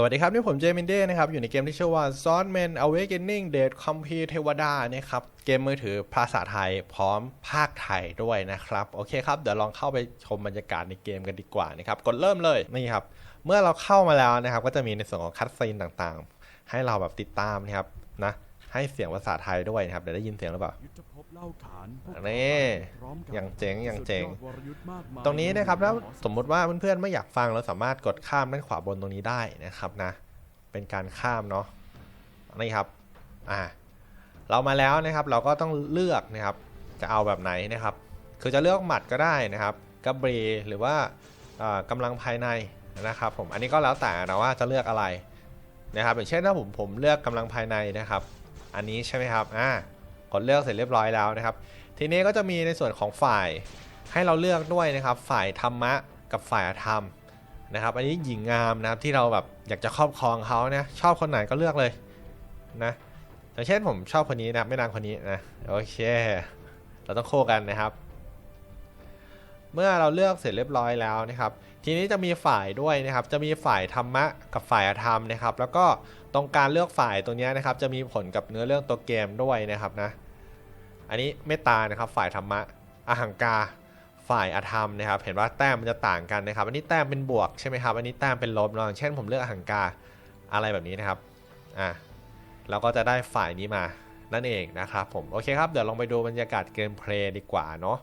สวัสดีครับ นี่ผมเจมินเด้นะครับ อยู่ในเกมที่ชื่อว่า Son m a n Awakening Dead c o m p e เทวดานะครับ เกมมือถือภาษาไทยพร้อมภาคไทยด้วยนะครับ โอเคครับ เดี๋ยวลองเข้าไปชมบรรยากาศในเกมกันดีกว่านะครับ กดเริ่มเลยนี่ครับ เมื่อเราเข้ามาแล้วนะครับ ก็จะมีในส่วนของคัดซีนต่างๆ ให้เราแบบติดตามนะครับนะให้เสียงภาษาไทยด้วยนะครับเดี๋ยวได้ยินเสียงหรือเปล่า ยุทธภพเล่าขานพวกอันนี้พร้มกันอย่างเจ๋งอย่างเจ๋งสุดยอดวรยุทธ์มากมายตรงนี้นะครับแล้วหอสมมุติว่าเพื่อนๆไม่อยากฟังเราสามารถกดข้ามด้านขวาบนตรงนี้ได้นะครับนะ เป็นการข้ามเนาะนี่ครับอ่าเรามาแล้วนะครับเราก็ต้องเลือกนะครับ จะเอาแบบไหนนะครับ คือจะเลือกหมัดก็ได้นะครับกระบรีหรือว่าอ่ากำลังภายในนะครับ ผมอันนี้ก็แล้วแต่นะว่าจะเลือกอะไรนะครับอย่างเช่นถ้าผมผมเลือกกำลังภายในนะครับ อันนี้ใช่ไหมครับอ่า กดเลือกเสร็จเรียบร้อยแล้วนะครับ ทีนี้ก็จะมีในส่วนของฝ่ายให้เราเลือกด้วยนะครับ ฝ่ายธรรมะกับฝ่ายธรรมนะครับ อันนี้หญิงงามนะครับที่เราแบบอยากจะครอบครองเขานะชอบคนไหนก็เลือกเลยนะอย่างเช่นผมชอบคนนี้นะไม่นางคนนี้นะโอเค เราต้องโคกันนะครับ เมื่อเราเลือกเสร็จเรียบร้อยแล้วนะครับ ทีนี้จะมีฝ่ายด้วยนะครับ จะมีฝ่ายธรรมะกับฝ่ายอธรรมนะครับ แล้วก็ ตรงการเลือกฝ่ายตรงนี้นะครับ จะมีผลกับเนื้อเรื่องตัวเกมด้วยนะครับนะ อันนี้เมตตานะครับฝ่ายธรรมะอหังกาฝ่ายอธรรมนะครับ เห็นว่าแต้มมันจะต่างกันนะครับ อันนี้แต้มเป็นบวกใช่ไหมครับ อันนี้แต้มเป็นลบนะอย่างเช่นผมเลือกอหังกาอะไรแบบนี้นะครับ อะเราก็จะได้ฝ่ายนี้มานั่นเองนะครับผม โอเคครับ เดี๋ยวลองไปดูบรรยากาศเกมเพลย์ดีกว่าเนาะ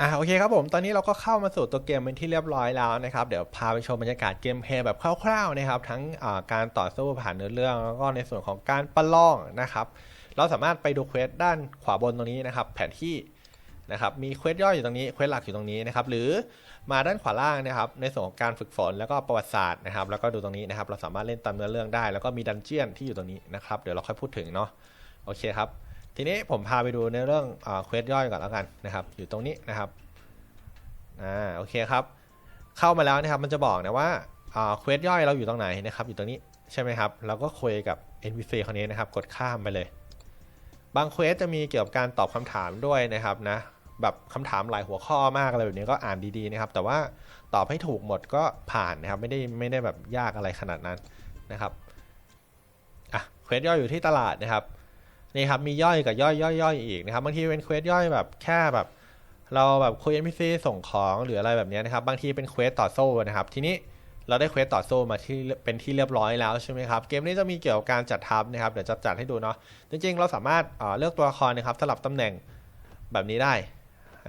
อะโอเคครับผม ตอนนี้เราก็เข้ามาสู่ตัวเกมเป็นที่เรียบร้อยแล้วนะครับ เดี๋ยวพาไปชมบรรยากาศเกมเพลย์แบบคร่าวๆนะครับ ทั้งการต่อสู้ผ่านเนื้อเรื่อง แล้วก็ในส่วนของการประลองนะครับ เราสามารถไปดูเควสด้านขวาบนตรงนี้นะครับ แผนที่นะครับมีเควสย่อยอยู่ตรงนี้เควสหลักอยู่ตรงนี้นะครับหรือมาด้านขวาล่างนะครับ ในส่วนของการฝึกฝนแล้วก็ประวัติศาสตร์นะครับ แล้วก็ดูตรงนี้นะครับ เราสามารถเล่นตามเนื้อเรื่องได้ แล้วก็มีดันเจียนที่อยู่ตรงนี้นะครับเดี๋ยวเราค่อยพูดถึงเนาะโอเคครับ ทีนี้ผมพาไปดูในเรื่องเควสย่อยก่อนแล้วกันนะครับ อยู่ตรงนี้นะครับอ่าโอเคครับ เข้ามาแล้วนะครับมันจะบอกนะว่าเควสย่อยเราอยู่ตรงไหนนะครับ อยู่ตรงนี้ใช่ไหมครับเราก็คุยกับ NPC คนนี้นะครับ กดข้ามไปเลย บางเควสจะมีเกี่ยวกับการตอบคำถามด้วยนะครับนะแบบคำถามหลายหัวข้อมากอะไรแบบนี้ก็อ่านดีๆนะครับ แต่ว่าตอบให้ถูกหมดก็ผ่านนะครับ ไม่ได้ไม่ได้แบบยากอะไรขนาดนั้นนะครับอะเควสย่อยอยู่ที่ตลาดนะครับ นี่ครับมีย่อยกับย่อยย่อยย่อยอีกนะครับบางทีเป็นเควสย่อยแบบแค่แบบ เราแบบคุย NPC ส่งของหรืออะไรแบบนี้นะครับบางทีเป็นเควสต่อสู้นะครับ ทีนี้เราได้เควสต่อสู้มาที่เป็นที่เรียบร้อยแล้วใช่ไหมครับเกมนี้จะมีเกี่ยวกับการจัดทัพนะครับเดี๋ยวจะจัดให้ดูเนาะจริงๆ เราสามารถเเลือกตัวละครนะครับสลับตำแหน่งแบบนี้ได้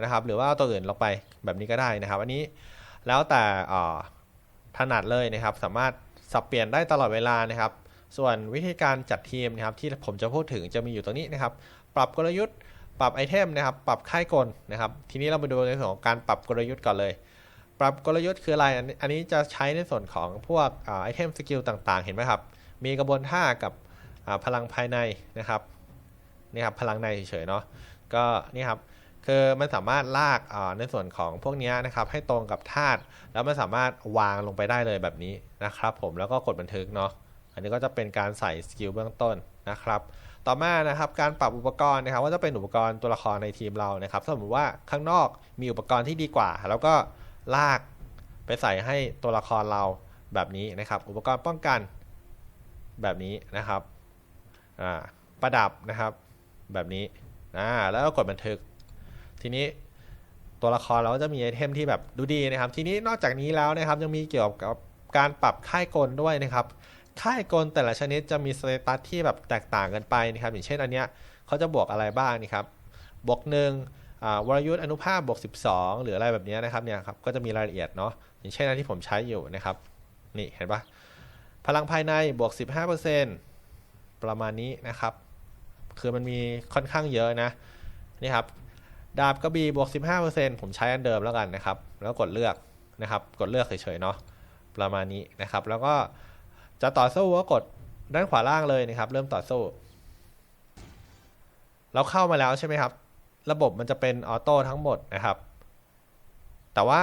นะครับ หรือว่าตัวอื่นลงไปแบบนี้ก็ได้นะครับ อันนี้แล้วแต่ถนัดเลยนะครับ สามารถสับเปลี่ยนได้ตลอดเวลานะครับ ส่วนวิธีการจัดทีมนะครับที่ผมจะพูดถึงจะมีอยู่ตรงนี้นะครับ ปรับกลยุทธ์ ปรับไอเทมนะครับ ปรับค่ายกลนะครับ ทีนี้เรามาดูในส่วนของการปรับกลยุทธ์ก่อนเลย ปรับกลยุทธ์คืออะไร อันนี้จะใช้ในส่วนของพวกอไอเทมสกิลต่างๆ เห็นไหมครับ มีกระบวนท่ากับพลังภายในนะครับนี่ครับพลังในเฉยๆเนาะ ก็นี่ครับคือมันสามารถลากในส่วนของพวกนี้นะครับให้ตรงกับธาตุแล้วมันสามารถวางลงไปได้เลยแบบนี้นะครับ ผมแล้วก็กดบันทึกเนาะ อันนี้ก็จะเป็นการใส่สกิลเบื้องต้นนะครับ ต่อมานะครับการปรับอุปกรณ์นะครับว่าจะเป็นอุปกรณ์ตัวละครในทีมเรานะครับสมมติว่าข้างนอกมีอุปกรณ์ที่ดีกว่า แล้วก็ลากไปใส่ให้ตัวละครเราแบบนี้นะครับ อุปกรณ์ป้องกันแบบนี้นะครับประดับนะครับแบบนี้แล้วก็กดบันทึก ทีนี้ตัวละครเราก็จะมีไอเทมที่แบบดูดีนะครับ ทีนี้นอกจากนี้แล้วนะครับยังมีเกี่ยวกับการปรับค่ายกลด้วยนะครับ ค่ายกลแต่ละชนิดจะมีสเตตัสที่แบบแตกต่างกันไปนะครับ อย่างเช่นอันเนี้ยเขาจะบวกอะไรบ้างนี่ครับบวกหนึ่งวรยุทธ์อนุภาพบวก12 หรืออะไรแบบนี้นะครับเนี่ยครับก็จะมีรายละเอียดเนาะอย่างเช่นอันที่ผมใช้อยู่นะครับ นี่เห็นปะพลังภายในบวก 15%ประมาณนี้นะครับ คือมันมีค่อนข้างเยอะนะนี่ครับดาบกระบี่บวก 15%ผมใช้อันเดิมแล้วกันนะครับ แล้วกดเลือกนะครับ กดเลือกเฉยๆเนาะประมาณนี้นะครับ แล้วก็ จะต่อสู้ก็กดด้านขวาล่างเลยนะครับ เริ่มต่อสู้ เราเข้ามาแล้วใช่ไหมครับ ระบบมันจะเป็นออโต้ทั้งหมดนะครับ แต่ว่า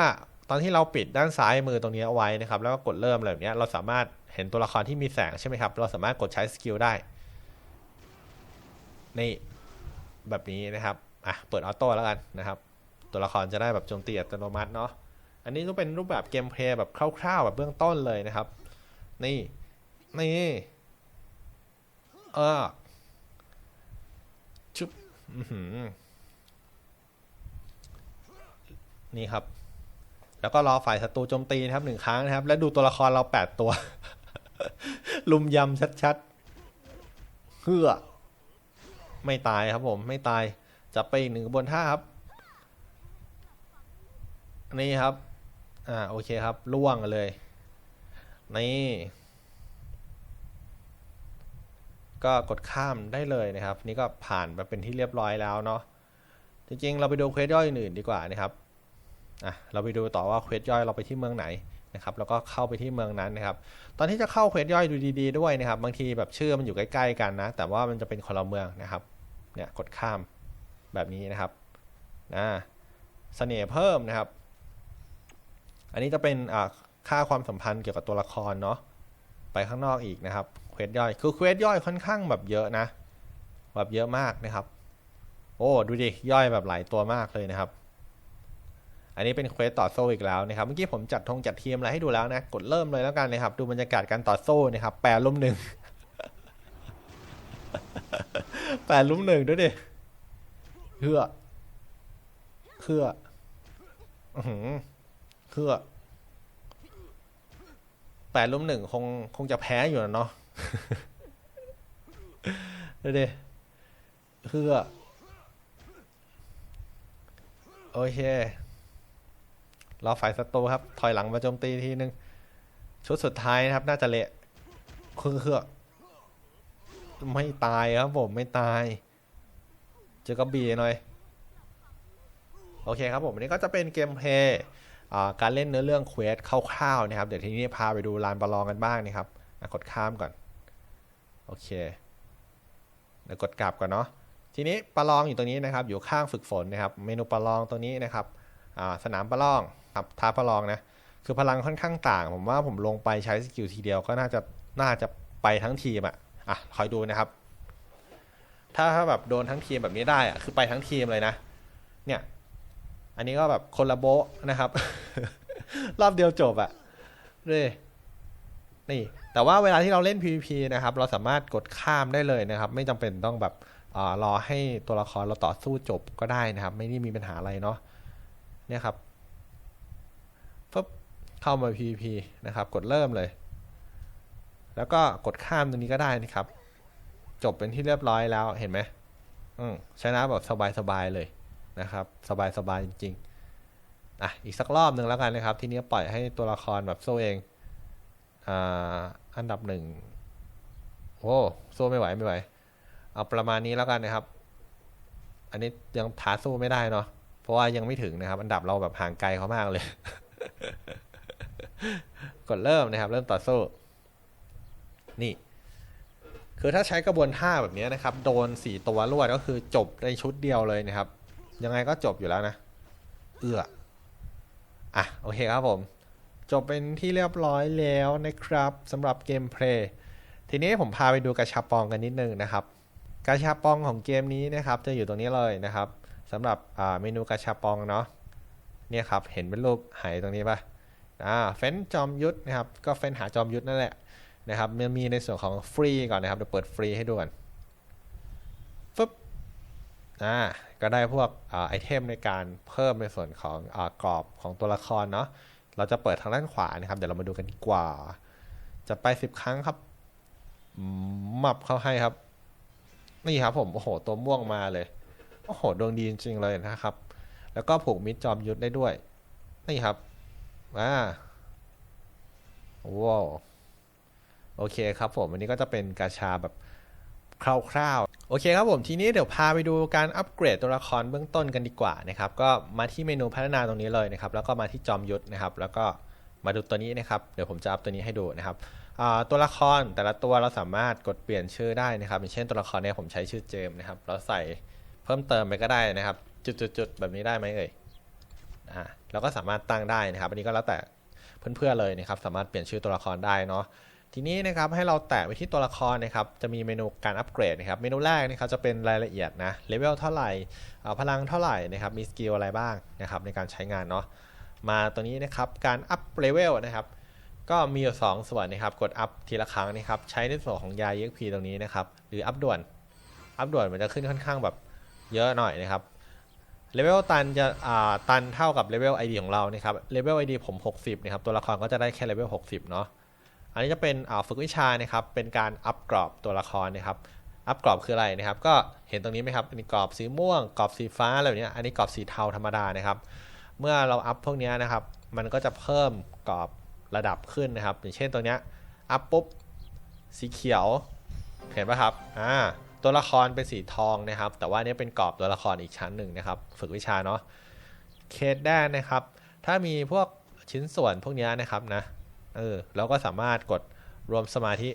ตอนที่เราปิดด้านซ้ายมือตรงนี้เอาไว้นะครับ แล้วก็กดเริ่มอะไรแบบนี้เราสามารถเห็นตัวละครที่มีแสงใช่ไหมครับ เราสามารถกดใช้สกิลได้ นี่แบบนี้นะครับ อะ เปิดออโต้แล้วกันนะครับ ตัวละครจะได้แบบโจมตีอัตโนมัติเนาะ อันนี้ก็เป็นรูปแบบเกมเพลย์แบบคร่าวๆ แบบเบื้องต้นเลยนะครับ นี่ นี่เออชุบนี่ครับ แล้วก็รอฝ่ายศัตรูโจมตีนะครับหนึ่งครั้งนะครับ แล้วดูตัวละครเราแปดตัว ลุมยำชัดๆเพื่อไม่ตายครับผม ไม่ตายจับไปอีกหนึ่งบนท่าครับ นี่ครับ อ่าโอเคครับล่วงเลย นี่ ก็กดข้ามได้เลยนะครับ นี่ก็ผ่านมาเป็นที่เรียบร้อยแล้วเนาะจริงๆ เราไปดูเควสย่อยอื่นๆดีกว่านะครับอะเราไปดูต่อว่าเควสย่อยเราไปที่เมืองไหนนะครับแล้วก็เข้าไปที่เมืองนั้นนะครับ ตอนที่จะเข้าเควสย่อยดูดี ๆด้วยนะครับ บางทีแบบชื่อมันอยู่ใกล้ ๆ กันนะ แต่ว่ามันจะเป็นคนละเมืองนะครับเนี่ยกดข้ามแบบนี้นะครับอ่าเสน่ห์เพิ่มนะครับ อันนี้จะเป็นอ่าค่าความสัมพันธ์เกี่ยวกับตัวละครเนาะไปข้างนอกอีกนะครับ วสย่อยคือเควสย่อยค่อนข้างแบบเยอะนะ แบบเยอะมากนะครับ โอ้ดูดิย่อยแบบหลายตัวมากเลยนะครับ อันนี้เป็นเควสต่อโซ่อีกแล้วนะครับ เมื่อกี้ผมจัดธงจัดทีมอะไรให้ดูแล้วนะ กดเริ่มเลยแล้วกันนะครับ ดูบรรยากาศการต่อโซ่นะครับ แปรลุ่มหนึ่งแปรลุ่มหนึ่งด้วยดิเพื่อเพื่ออื้อหือเพื่อแปดลุ่มหนึ่งคงคงจะแพ้อยู่นะเนาะ ดูดิเพื่อโอเครอฝ่ายศัตรูครับ ถอยหลังมาโจมตีทีนึง ชุดสุดท้ายนะครับ น่าจะเละคือเครื่อไม่ตายครับผมไม่ตาย เจอกระบี่หน่อย โอเคครับผมอันนี้ก็จะเป็นเกมเพลย์การเล่นเนื้อเรื่องเควสคร่าวๆนะครับ เดี๋ยวทีนี้พาไปดูลานประลองกันบ้างนะครับกดข้ามก่อน โอเคเดี๋ยวกดกลับก่อนเนาะทีนี้ประลองอยู่ตรงนี้นะครับ อยู่ข้างฝึกฝนนะครับ เมนูประลองตรงนี้นะครับสนามประลองครับท้าประลองนะคือพลังค่อนข้างต่าง ผมว่าผมลงไปใช้สกิลทีเดียวก็น่าจะน่าจะไปทั้งทีมอะอะคอยดูนะครับ ถ้าถ้าแบบโดนทั้งทีมแบบนี้ได้อะคือไปทั้งทีมเลยนะ เนี่ย อันนี้ก็แบบคนละโบะนะครับ รอบเดียวจบอะเลยนี่ แต่ว่าเวลาที่เราเล่น PVP นะครับ เราสามารถกดข้ามได้เลยนะครับ ไม่จำเป็นต้องแบบอรอให้ตัวละครเราต่อสู้จบก็ได้นะครับ ไม่ได้มีปัญหาอะไรเนาะเนี่ยครับปุ๊บเข้ามา PVP นะครับ กดเริ่มเลย แล้วก็กดข้ามตรงนี้ก็ได้นะครับ จบเป็นที่เรียบร้อยแล้วเห็นไหมอืมชนะแบบสบายๆเลยนะครับ สบายๆจริงๆอะอีกสักรอบหนึ่งแล้วกันนะครับ ทีนี้ปล่อยให้ตัวละครแบบโซเอง อันดับหนึ่งโอ้โซ่ไม่ไหวไม่ไหว เอาประมาณนี้แล้วกันนะครับ อันนี้ยังท้าสู้ไม่ได้เนาะเพราะว่ายังไม่ถึงนะครับ อันดับเราแบบห่างไกลเขามากเลย กดเริ่มนะครับ เริ่มต่อสู้ นี่ คือถ้าใช้กระบวนท่าแบบนี้นะครับ โดนสี่ตัวรวดก็คือจบในชุดเดียวเลยนะครับ ยังไงก็จบอยู่แล้วนะ เอื้ออะโอเคครับผม จบเป็นที่เรียบร้อยแล้วนะครับสำหรับเกมเพลย์ทีนี้ผมพาไปดูกระชับปองกันนิดนึงนะครับกระชับปองของเกมนี้นะครับ จะอยู่ตรงนี้เลยนะครับสำหรับเมนูกระชับปองเนาะเนี่ยครับเห็นเป็นรูปไหตรงนี้ปะอ่าเฟ้นจอมยุทธนะครับ ก็เฟ้นหาจอมยุทธนั่นแหละนะครับมันมีในส่วนของฟรีก่อนนะครับเดี๋ยวเปิดฟรีให้ดูก่อนฟึบอ่าก็ได้พวกอไอเทมในการเพิ่มในส่วนของอกรอบของตัวละครเนาะ เราจะเปิดทางด้านขวานะครับ เดี๋ยวเรามาดูกันดีกว่า จะไป10ครั้งครับมับเข้าให้ครับ นี่ครับผม โอ้โห ตัวม่วงมาเลย โอ้โห ดวงดีจริง ๆ เลยนะครับ แล้วก็ผูกมิดจอมยุทธได้ด้วย นี่ครับอ่าว้าว โอเคครับผมอันนี้ก็จะเป็นกาชาแบบคร่าวๆ โอเคครับผมทีนี้เดี๋ยวพาไปดูการอัปเกรดตัวละครเบื้องต้นกันดีกว่านะครับก็มาที่เมนูพัฒนาตรงนี้เลยนะครับแล้วก็มาที่จอมยุทธนะครับ แล้วก็มาดูตัวนี้นะครับเดี๋ยวผมจะอัพตัวนี้ให้ดูนะครับตัวละครแต่ละตัวเราสามารถกดเปลี่ยนชื่อได้นะครับอย่างเช่นตัวละครเนี่ยผมใช้ชื่อเจมนะครับเราใส่เพิ่มเติมไปก็ได้นะครับ จุดๆๆแบบนี้ได้ไหมเอ่ยอ่าเราก็สามารถตั้งได้นะครับ อันนี้ก็แล้วแต่เพื่อนๆเลยนะครับ สามารถเปลี่ยนชื่อตัวละครได้เนาะ ทีนี้นะครับให้เราแตะไปที่ตัวละครนะครับจะมีเมนูการอัปเกรดนะครับเมนูแรกนะครับจะเป็นรายละเอียดนะเลเวลเท่าไหร่พลังเท่าไหร่นะครับมีสกิลอะไรบ้างนะครับในการใช้งานเนาะมาตัวนี้นะครับการอัพเลเวลนะครับก็มีอยู่สองส่วนนะครับกดอัพทีละครั้งนะครับใช้ในส่วนของยา EXP ตรงนี้นะครับหรืออัพด่วนอัพด่วนมันจะขึ้นค่อนข้างแบบเยอะหน่อยนะครับเลเวลตันจะอ่าตันเท่ากับเลเวล ID ของเรานะครับเลเวล ID ผม 60นะครับตัวละครก็จะได้แค่เลเวล60 เนาะ อันนี้จะเป็นอ่าฝึกวิชานะครับ เป็นการอัพกรอบตัวละครนะครับ อัพกรอบคืออะไรนะครับ ก็เห็นตรงนี้ไหมครับเป็นกรอบสีม่วง กรอบสีฟ้าอะไรแบบเนี้ยอันนี้กรอบสีเทาธรรมดานะครับ เมื่อเราอัพพวกนี้นะครับ มันก็จะเพิ่มกรอบระดับขึ้นนะครับ อย่างเช่นตัวเนี้ยอัพปุ๊บสีเขียว เห็นปะครับ อ่า ตัวละครเป็นสีทองนะครับ แต่ว่านนี้เป็นกรอบตัวละครอีกชั้นหนึ่งนะครับ ฝึกวิชาเนาะ เคสแรกนะครับ ถ้ามีพวกชิ้นส่วนพวกนี้นะครับนะ เออเราก็สามารถกดรวมสมาธิ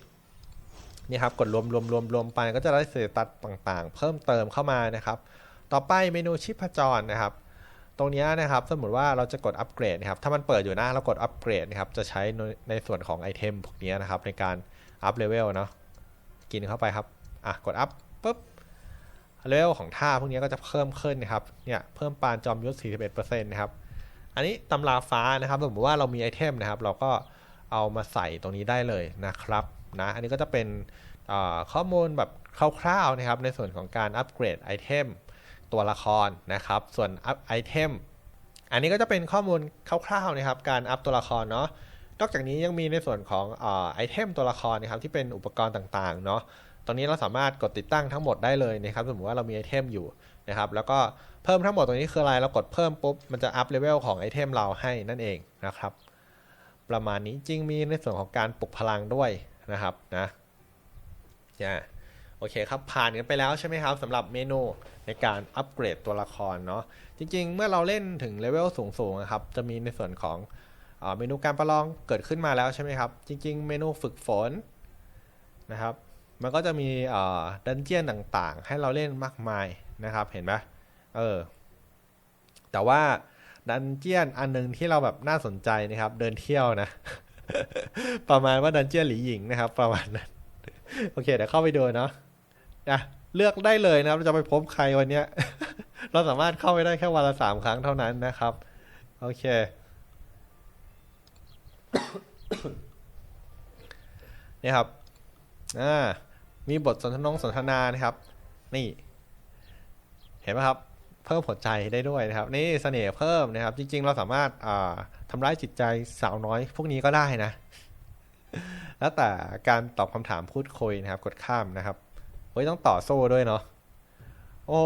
นี่ครับกดรวมรวมรวมรวมไปก็จะได้สเตตัสต่างๆ เพิ่มเติมเข้ามานะครับ ต่อไปเมนูชิปจรนะครับ ตรงนี้นะครับสมมติว่าเราจะกดอัปเกรดนะครับถ้ามันเปิดอยู่นะเรากดอัปเกรดนะครับจะใช้ในส่วนของไอเทมพวกนี้นะครับในการอัพเลเวลเนาะกินเข้าไปครับอะกดอัพปุ๊บเลเวลของท่าพวกนี้ก็จะเพิ่มขึ้นนะครับเนี่ยเพิ่มปานจอมยุทธ41%นะครับอันนี้ตำราฟ้านะครับสมมติว่าเรามีไอเทมนะครับ เราก็ เอามาใส่ตรงนี้ได้เลยนะครับนะอันนี้ก็จะเป็นข้อมูลแบบคร่าวๆนะครับ ในส่วนของการอัปเกรดไอเทมตัวละครนะครับ ส่วนอัพไอเทมอันนี้ก็จะเป็นข้อมูลคร่าวๆนะครับ การอัพตัวละครเนาะนอกจากนี้ยังมีในส่วนของอไอเทมตัวละครนะครับที่เป็นอุปกรณ์ต่างๆเนาะตรงนี้เราสามารถกดติดตั้งทั้งหมดได้เลยนะครับสมมติว่าเรามีไอเทมอยู่นะครับ แล้วก็เพิ่มทั้งหมดตรงนี้คืออะไรเรากดเพิ่มปุ๊บมันจะอัพเลเวลของไอเทมเราให้นั่นเองนะครับ ประมาณนี้จริงมีในส่วนของการปลุกพลังด้วยนะครับนะเนี่ยโอเคครับผ่านกันไปแล้วใช่ไหมครับสำหรับเมนูในการอัปเกรดตัวละครเนาะจริง ๆ เมื่อเราเล่นถึงเลเวลสูงๆนะครับจะมีในส่วนของเมนูการประลองเกิดขึ้นมาแล้วใช่ไหมครับ จริง ๆ เมนูฝึกฝนนะครับ มันก็จะมีดันเจียนต่างๆ ให้เราเล่นมากมายนะครับเห็นไหมเออแต่ว่า ดันเจียนอันหนึงที่เราแบบน่าสนใจนะครับ เดินเที่ยวนะ ประมาณว่าดันเจียนหลีหญิงนะครับ ประมาณนั้น โอเค เดี๋ยวเข้าไปดูเนาะนะเลือกได้เลยนะครับเราจะไปพบใครวันเนี้ย เราสามารถเข้าไปได้แค่วันละสามครั้งเท่านั้นนะครับ โอเค นี่ครับ อ่า มีบทสนทนงสนทนานะครับ นี่ เห็นไหมครับ เพิ่มหัวใจได้ด้วยนะครับ นี่เสน่ห์เพิ่มนะครับ จริง ๆ เราสามารถอ่าทำร้ายจิตใจสาวน้อย พวกนี้ก็ได้นะ แล้วแต่การตอบคำถามพูดคุยนะครับ กดข้ามนะครับเฮ้ยต้องต่อโซ่ด้วยเนาะโอ้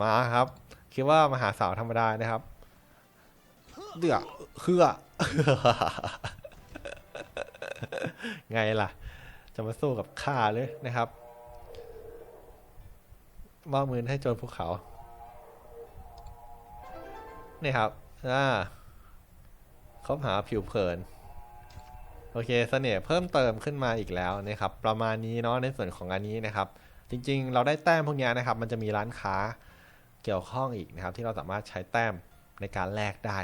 มาครับ คิดว่ามาหาสาวธรรมดานะครับเดือเคือไงล่ะ จะมาสู้กับข้าเลยนะครับมอบมือให้โจรภูเขา นี่ครับ อ่าคบหาผิวเผิน โอเคเสน่ห์เพิ่มเติมขึ้นมาอีกแล้วนะครับ ประมาณนี้เนาะในส่วนของอันนี้นะครับ จริง ๆ เราได้แต้มพวกนี้นะครับ มันจะมีร้านค้าเกี่ยวข้องอีกนะครับ ที่เราสามารถใช้แต้มในการแลกได้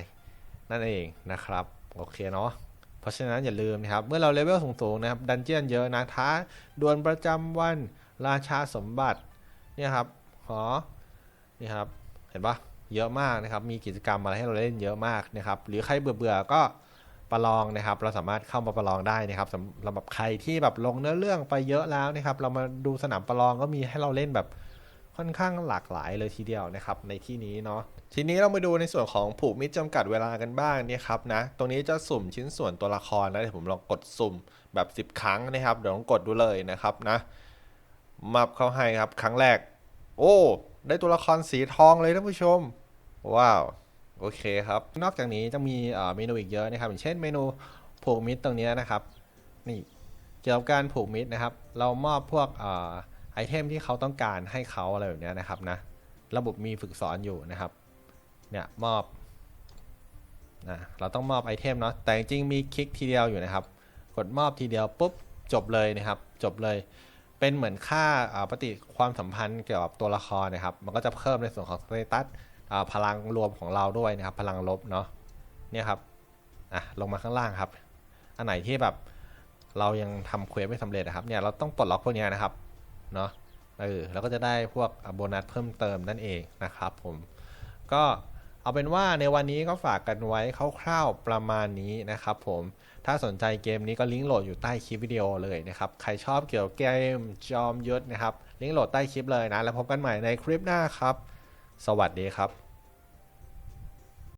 นั่นเองนะครับ โอเคเนาะเพราะฉะนั้นอย่าลืมนะครับ เมื่อเราเลเวลสูงๆนะครับ ดันเจียนเยอะนะท้าดวลประจำวันราชาสมบัติเนี่ยครับหอนี่ครับ เห็นปะ เยอะมากนะครับ มีกิจกรรมอะไรให้เราเล่นเยอะมากนะครับ หรือใครเบื่อๆก็ประลองนะครับ เราสามารถเข้ามาประลองได้นะครับสำหรับใครที่แบบลงเนื้อเรื่องไปเยอะแล้วนะครับ เรามาดูสนามประลองก็มีให้เราเล่นแบบค่อนข้างหลากหลายเลยทีเดียวนะครับ ในที่นี้เนาะทีนี้เรามาดูในส่วนของผูกมิตรจำกัดเวลากันบ้างเนี่ยครับนะตรงนี้จะสุ่มชิ้นส่วนตัวละครนะเดี๋ยวผมลองกดสุ่มแบบ 10 ครั้งนะครับเดี๋ยวลองกดดูเลยนะครับนะมับเข้าให้ครับครั้งแรก โอ้ ได้ตัวละครสีทองเลยท่านผู้ชม ว้าว โอเคครับ นอกจากนี้จะมีเมนูอีกเยอะนะครับ อย่างเช่นเมนูผูกมิตรตรงนี้นะครับ นี่เกี่ยวกับการผูกมิตรนะครับ เรามอบพวกไอเทมที่เขาต้องการให้เขาอะไรแบบเนี้ยนะครับนะ ระบบมีฝึกสอนอยู่นะครับ เนี่ยมอบนะเราต้องมอบไอเทมเนาะ แต่จริงมีคลิกทีเดียวอยู่นะครับ กดมอบทีเดียวปุ๊บจบเลยนะครับ จบเลย เป็นเหมือนค่าปฏิความสัมพันธ์เกี่ยวกับตัวละครนะครับ มันก็จะเพิ่มในส่วนของสเตตัส พลังรวมของเราด้วยนะครับ พลังลบเนาะเนี่ยครับอะลงมาข้างล่างครับ อันไหนที่แบบเรายังทำเควสไม่สำเร็จนะครับเนี่ยเราต้องปลดล็อกพวกนี้นะครับเนาะเออแล้วก็จะได้พวกโบนัสเพิ่มเติมนั่นเองนะครับผมก็เอาเป็นว่าในวันนี้ก็ฝากกันไว้คร่าวๆประมาณนี้นะครับผมถ้าสนใจเกมนี้ก็ลิงก์โหลดอยู่ใต้คลิปวิดีโอเลยนะครับ ใครชอบเกี่ยวกับเกมจอมยุทธนะครับ ลิงก์โหลดใต้คลิปเลยนะ แล้วพบกันใหม่ในคลิปหน้าครับ สวัสดีครับ